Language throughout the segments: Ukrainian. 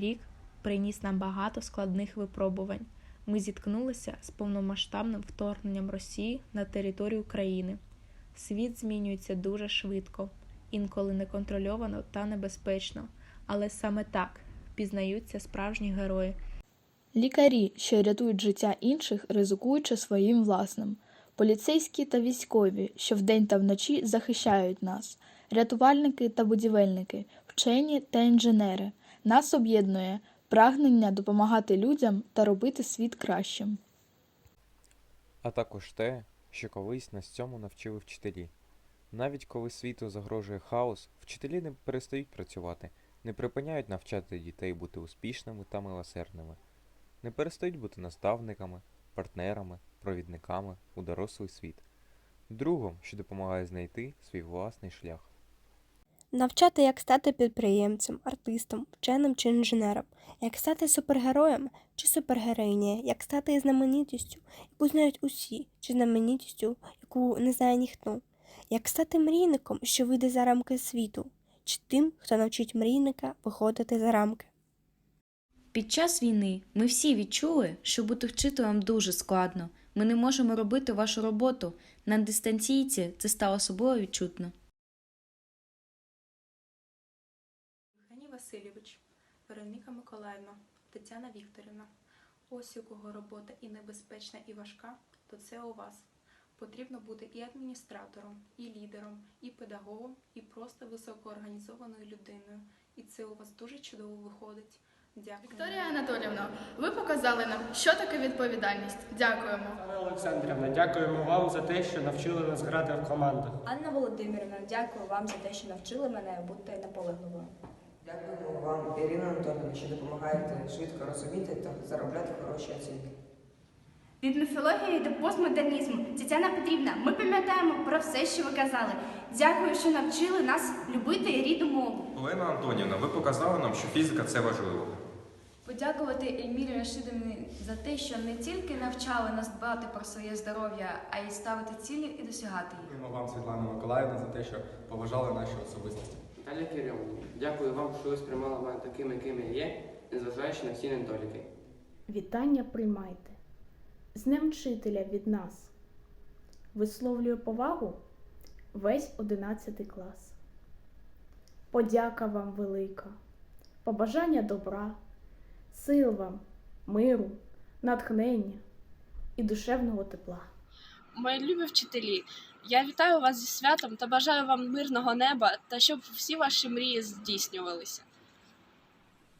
рік приніс нам багато складних випробувань. Ми зіткнулися з повномасштабним вторгненням Росії на територію країни. Світ змінюється дуже швидко, інколи неконтрольовано та небезпечно, але саме так пізнаються справжні герої. Лікарі, що рятують життя інших, ризикуючи своїм власним. Поліцейські та військові, що вдень та вночі захищають нас, рятувальники та будівельники, вчені та інженери. Нас об'єднує прагнення допомагати людям та робити світ кращим. а також те, що колись нас цьому навчили вчителі. Навіть коли світу загрожує хаос, вчителі не перестають працювати, не припиняють навчати дітей бути успішними та милосердними, не перестають бути наставниками, партнерами, провідниками у дорослий світ, другом, що допомагає знайти свій власний шлях. Навчати, як стати підприємцем, артистом, вченим чи інженером, як стати супергероєм чи супергероїнею, як стати знаменитістю, яку знають усі, чи знаменитістю, яку не знає ніхто, як стати мрійником, що вийде за рамки світу, чи тим, хто навчить мрійника виходити за рамки. Під час війни ми всі відчули, що бути вчителем дуже складно. Ми не можемо робити вашу роботу. На дистанційці це стало особливо відчутно. Вероніка Миколаївна, Тетяна Вікторівна. Ось у кого робота і небезпечна, і важка, то це у вас. Потрібно бути і адміністратором, і лідером, і педагогом, і просто високоорганізованою людиною. І це у вас дуже чудово виходить. Дякую. Вікторія Анатолівна, ви показали нам, що таке відповідальність. Дякуємо. Анна Олександрівна, дякуємо вам за те, що навчили нас грати в командах. Анна Володимирівна, дякую вам за те, що навчили мене бути наполегливою. Дякуємо вам, Ірина Анатольовна, що допомагаєте швидко розуміти та заробляти хороші оцінки. Від міфології до постмодернізму. Тетяна Петрівна, ми пам'ятаємо про все, що ви казали. Дякую, що навчили нас любити рідну мову. Олена Антонівна, ви показали нам, що фізика це важливо. Подякувати Ельмірі Рашидовні за те, що не тільки навчали нас дбати про своє здоров'я, а й ставити цілі і досягати їх. Дякуємо вам, Світлана Миколаївна, за те, що поважали наші особистості. Наталя Кириловна, дякую вам, що ви сприймали мене таким, яким я є, незважаючи на всі недоліки. Вітання приймайте. З Днем вчителя від нас. Висловлюю повагу весь 11 клас. Подяка вам велика, побажання добра, сил вам, миру, натхнення і душевного тепла. Мої любі вчителі, я вітаю вас зі святом та бажаю вам мирного неба та щоб всі ваші мрії здійснювалися.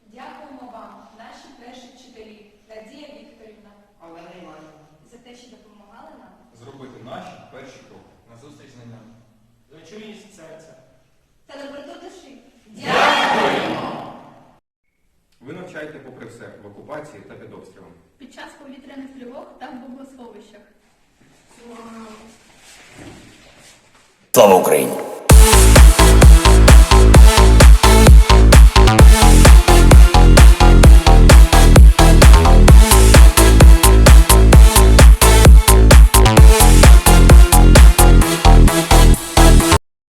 Дякуємо вам, наші перші вчителі, Надія Вікторівна, Олена Іванівна. За те, що допомагали нам. Зробити наші перші кроки. На зустріч знанням. За чуйність серця. Та доброту душі. Ви навчаєте попри все в окупації та під обстрілом. Під час повітряних тривог та в бомбосховищах. Слава Україні!